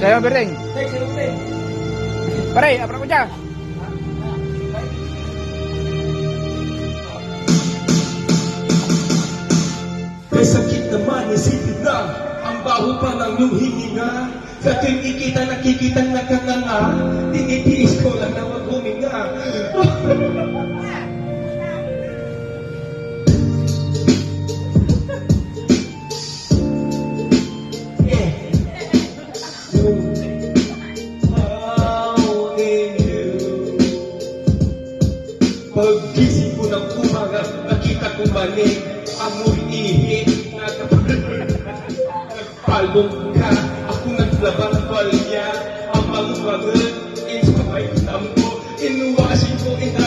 Sayo berdeng. Pare, apa dyan? May sakit naman, isipin na Ang baho pa ng iyong hininga Sa tuwing ikita, nakikita nakanganga Tinitiis Paggising ko ng umaga, nakita ko manig, amoy ihi, nagpalong ka, ako naglabang palya, ang mga mga, inspired lang ko, inuwasin ko, ina